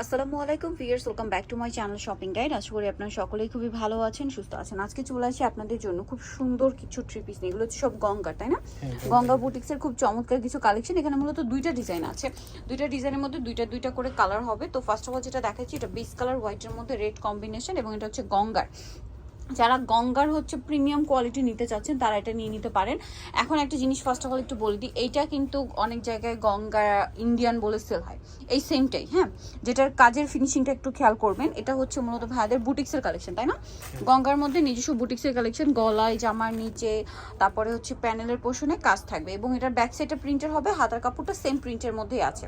আসসালামু আলাইকুম viewers welcome back to my channel shopping guide. আশা করি আপনারা সকলেই খুবই ভালো আছেন সুস্থ আছেন। আজকে চলে আসি আপনাদের জন্য খুব সুন্দর কিছু থ্রি পিস নিয়ে। এগুলো হচ্ছে সব গঙ্গা তাই না? গঙ্গা। বুটিক্সের খুব চমৎকার কিছু কালেকশন এখানে মূলত দুইটা ডিজাইন আছে। দুইটা ডিজাইনের মধ্যে দুইটা দুইটা করে কালার হবে। তো ফার্স্ট অফ অল যেটা দেখাচ্ছি এটা বেস কালার হোয়াইটের মধ্যে রেড কম্বিনেশন এবং এটা হচ্ছে গঙ্গার। যারা গঙ্গার হচ্ছে প্রিমিয়াম কোয়ালিটি নিতে চাচ্ছেন তারা এটা নিয়ে নিতে পারেন। এখন একটা জিনিস ফার্স্ট অফ অল একটু বলে দিই এইটা কিন্তু অনেক জায়গায় গঙ্গা ইন্ডিয়ান বলে সেল হয়। এই সেমটাই হ্যাঁ? যেটার কাজের ফিনিশিংটা একটু খেয়াল করবেন এটা হচ্ছে মূলত ভাইয়াদের বুটিক্সের কালেকশন তাই না? গঙ্গার মধ্যে নিজস্ব বুটিক্সের কালেকশন গলায় জামার নিচে তারপরে হচ্ছে প্যানেলের পোষণে কাজ থাকবে এবং এটার ব্যাক সাইডে প্রিন্টের হবে হাতার কাপড়টা সেম প্রিন্টের মধ্যেই আছে।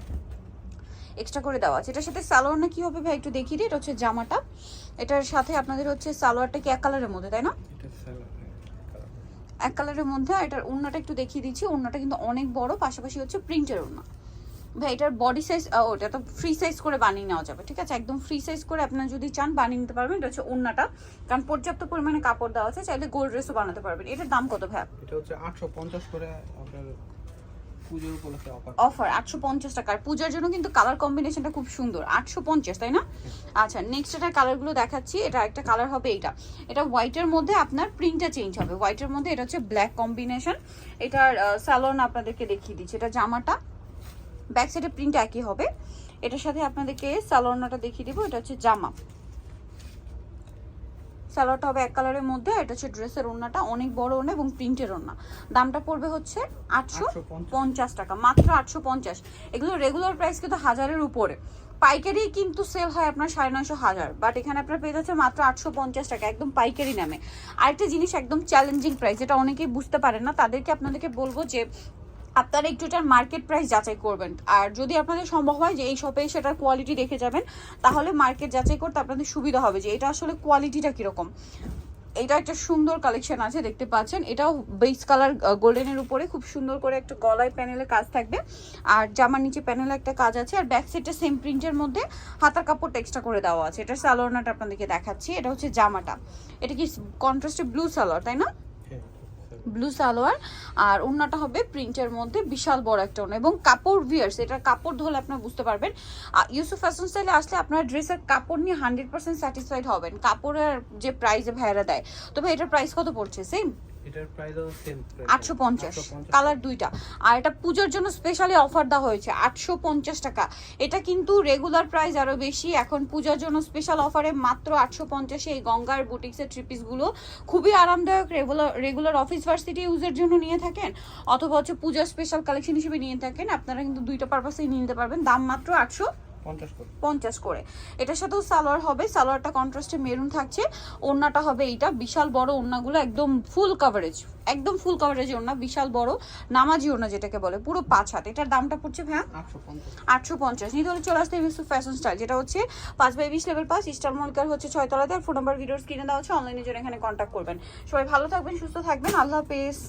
এক্সট্রা করে দেওয়া আছে। এটার সাথে সালোয়ার না কি হবে ভাই? একটু দেখিয়ে দিই। এটা হচ্ছে জামাটা। এটার সাথে আপনাদের হচ্ছে সালোয়ারটা কি এক কালারের মধ্যে তাই না? এক কালারের মধ্যে। আর এটার ওড়নাটা একটু দেখিয়ে দিচ্ছি। ওড়নাটা কিন্তু অনেক বড় পাশাপাশি হচ্ছে প্রিন্টের ওড়না। ভাই এটার বডি সাইজ ওটা তো ফ্রি সাইজ করে বানিয়ে নেওয়া যাবে ঠিক আছে? একদম ফ্রি সাইজ করে আপনারা যদি চান বানিয়ে নিতে পারবেন। এটা হচ্ছে ওড়নাটা। কারণ পর্যাপ্ত পরিমাণে কাপড় দেওয়া আছে চাইলে গোল্ড ড্রেসও বানাতে পারবেন। এটার দাম কত ভাই এটা হচ্ছে আটশো পঞ্চাশ করে আপনার পুজোর উপলক্ষে অফার অফার আটশো পঞ্চাশ টাকার পূজার জন্য কিন্তু কালার কম্বিনেশনটা খুব সুন্দর। আটশো পঞ্চাশ তাই না? আচ্ছা নেক্সট এটার কালারগুলো দেখাচ্ছি এটা একটা কালার হবে এইটা। এটা হোয়াইটের মধ্যে আপনার প্রিন্টটা চেঞ্জ হবে। হোয়াইটের মধ্যে এটা হচ্ছে ব্ল্যাক কম্বিনেশন এটার স্যালোন আপনাদেরকে দেখিয়ে দিচ্ছি। এটা জামাটা ব্যাক সাইডে প্রিন্ট একই হবে। এটার সাথে আপনাদেরকে স্যালোনাটা দেখিয়ে দিব। এটা হচ্ছে জামা। স্যালোয়ারটা হবে এক কালারের মধ্যে এটা হচ্ছে ড্রেসের ওড়নাটা অনেক বড় ওড়না এবং প্রিন্টের ওড়না। দামটা পড়বে হচ্ছে আটশো পঞ্চাশ। টাকা মাত্র আটশো পঞ্চাশ। এগুলো রেগুলার প্রাইস কিন্তু হাজারের উপরে। পাইকারি কিন্তু সেল হয় আপনার সাড়ে নয়শো হাজার বাট এখানে আপনার পেয়ে যাচ্ছে মাত্র আটশো পঞ্চাশ টাকা একদম পাইকারি নামে। আরেকটা জিনিস একদম চ্যালেঞ্জিং প্রাইস যেটা অনেকেই বুঝতে পারেন না তাদেরকে আপনাদেরকে বলব যে আপনারা একটু এটার মার্কেট প্রাইস যাচাই করবেন। আর যদি আপনাদের সম্ভব হয় যে এই শপে সেটার কোয়ালিটি দেখে যাবেন, তাহলে মার্কেট যাচাই করতে আপনাদের সুবিধা হবে যে এটা আসলে কোয়ালিটিটা কীরকম। এটা একটা সুন্দর কালেকশন আছে, দেখতে পাচ্ছেন। এটাও বেস কালার গোল্ডেনের উপরে। খুব সুন্দর করে একটা গলায় প্যানেলে কাজ থাকবে। আর জামার নিচে প্যানেলে একটা কাজ আছে। আর ব্যাক সাইডটা সেম প্রিন্টের মধ্যে হাতার কাপড় এক্সট্রা করে দেওয়া আছে। এটা সালোয়ারনাটা আপনাদেরকে দেখাচ্ছি। এটা হচ্ছে জামাটা। এটা কি কন্ট্রাস্টে ব্লু সালোয়ার তাই না? ব্লু সালোয়ার, আর ওড়নাটা হবে প্রিন্টের মধ্যে বিশাল বড় একটা ওড়না এবং কাপড় ভিয়ার্স এটার কাপড় ধরলে আপনারা বুঝতে পারবেন। ইউসুফ ফ্যাশন স্টাইলে আসলে আপনারা ড্রেসের কাপড় নিয়ে হান্ড্রেড পার্সেন্ট স্যাটিসফাইড হবেন। কাপড়ের যে প্রাইসে ভাইরা দেয়। তবে এটার প্রাইস কত পড়ছে? সেম এটার প্রাইসও কালার দুইটা। আর এটা পুজোর জন্য স্পেশালি অফার দেওয়া হয়েছে, আটশো পঞ্চাশ টাকা। এটা কিন্তু রেগুলার প্রাইস বেশি। এখন পূজার জন্য স্পেশাল অফারে মাত্র আটশো পঞ্চাশে এই গঙ্গার বুটিক্সের খুবই আরামদায়ক রেগুলার রেগুলার অফিস ভার্সিটি ইউজের জন্য নিয়ে থাকেন, অথবা হচ্ছে পূজার স্পেশাল কালেকশন হিসেবে নিয়ে থাকেন। আপনারা কিন্তু দুইটা পারপাসেই নিয়ে নিতে পারবেন। দাম মাত্র আটশো পঞ্চাশ করে। এটার সাথেও সালোয়ার হবে সালোয়ারটা কন্ট্রাস্টে মেরুন থাকছে। ওড়নাটা হবে এইটা বিশাল বড় ওড়নাগুলো একদম ফুল কভারেজ একদম ফুল কভারেজ ওড়না বিশাল বড় নামাজি ওড়না যেটাকে বলে পুরো পাঁচ হাত। এটার দামটা পড়ছে ভ্যাঁ আটশো পঞ্চাশ। নিতে হলে চলে আসতে ইউসুফ ফ্যাশন স্টাইল যেটা হচ্ছে পাঁচ বাই বিশ লেভেল পাঁচ স্টার মলিকার হচ্ছে ছয়তলাতে আর ফোন নাম্বার ভিডিওর স্ক্রিনে দেওয়া হচ্ছে অনলাইনের জন্য এখানে কন্ট্যাক্ট করবেন। সবাই ভালো থাকবেন সুস্থ থাকবেন আল্লাহ হাফেজ।